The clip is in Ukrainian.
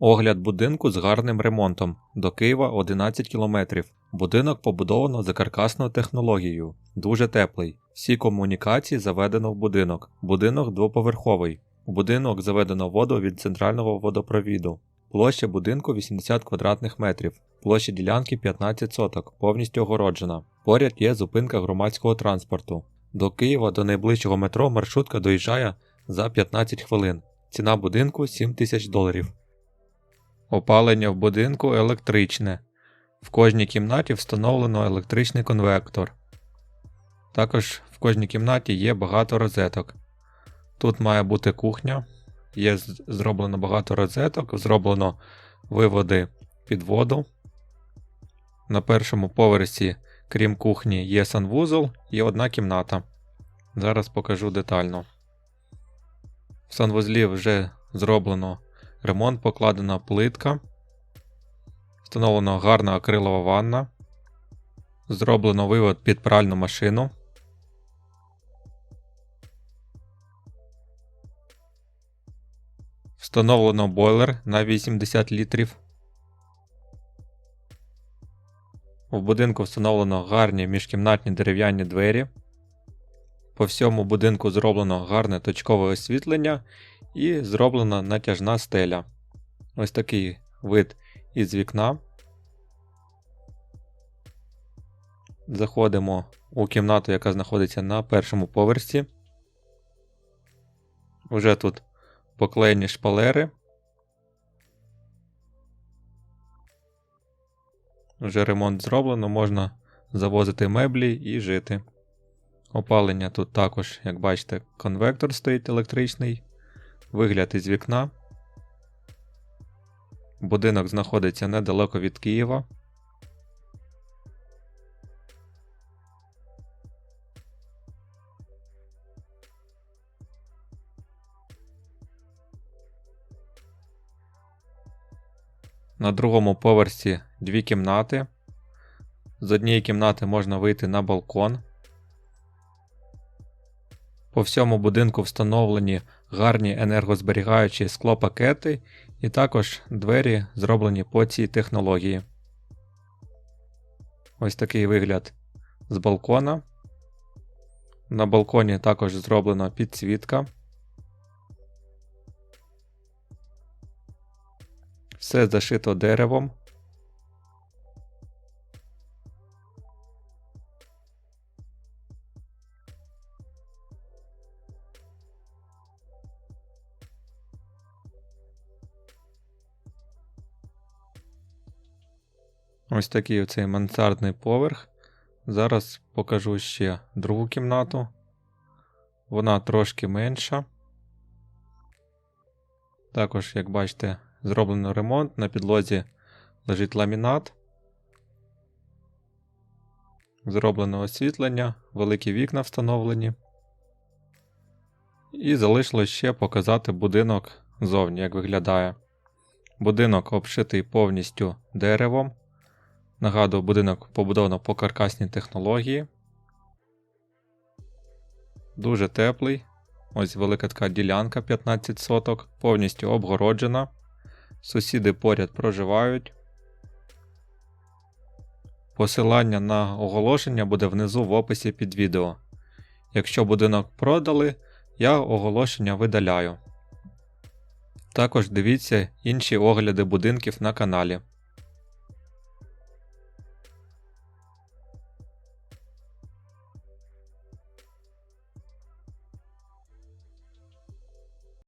Огляд будинку з гарним ремонтом. До Києва 11 кілометрів. Будинок побудовано за каркасною технологією. Дуже теплий. Всі комунікації заведено в будинок. Будинок двоповерховий. У будинок заведено воду від центрального водопровіду. Площа будинку 80 квадратних метрів. Площа ділянки 15 соток, повністю огороджена. Поряд є зупинка громадського транспорту. До Києва до найближчого метро маршрутка доїжджає за 15 хвилин. Ціна будинку 7 тисяч доларів. Опалення в будинку електричне. В кожній кімнаті встановлено електричний конвектор. Також в кожній кімнаті є багато розеток. Тут має бути кухня. Є зроблено багато розеток, зроблено виводи під воду. На першому поверсі, крім кухні, є санвузол і одна кімната. Зараз покажу детально. В санвузлі вже зроблено ремонт, покладена плитка. Встановлена гарна акрилова ванна. Зроблено вивод під пральну машину. Встановлено бойлер на 80 літрів. У будинку встановлено гарні міжкімнатні дерев'яні двері. По всьому будинку зроблено гарне точкове освітлення і зроблена натяжна стеля. Ось такий вид із вікна. Заходимо у кімнату, яка знаходиться на першому поверсі. Уже тут поклеєні шпалери. Вже ремонт зроблено, можна завозити меблі і жити. Опалення тут також, як бачите, конвектор стоїть електричний. Вигляд із вікна. Будинок знаходиться недалеко від Києва. На другому поверсі дві кімнати. З однієї кімнати можна вийти на балкон. По всьому будинку встановлені гарні енергозберігаючі склопакети, і також двері зроблені по цій технології. Ось такий вигляд з балкона. На балконі також зроблена підсвітка. Все зашито деревом. Ось такий оцей мансардний поверх. Зараз покажу ще другу кімнату. Вона трошки менша. Також, як бачите, зроблено ремонт. На підлозі лежить ламінат. Зроблено освітлення, великі вікна встановлені. І залишилось ще показати будинок зовні, як виглядає. Будинок обшитий повністю деревом. Нагадую, будинок побудовано по каркасній технології. Дуже теплий. Ось велика така ділянка 15 соток, повністю обгороджена. Сусіди поряд проживають. Посилання на оголошення буде внизу в описі під відео. Якщо будинок продали, я оголошення видаляю. Також дивіться інші огляди будинків на каналі.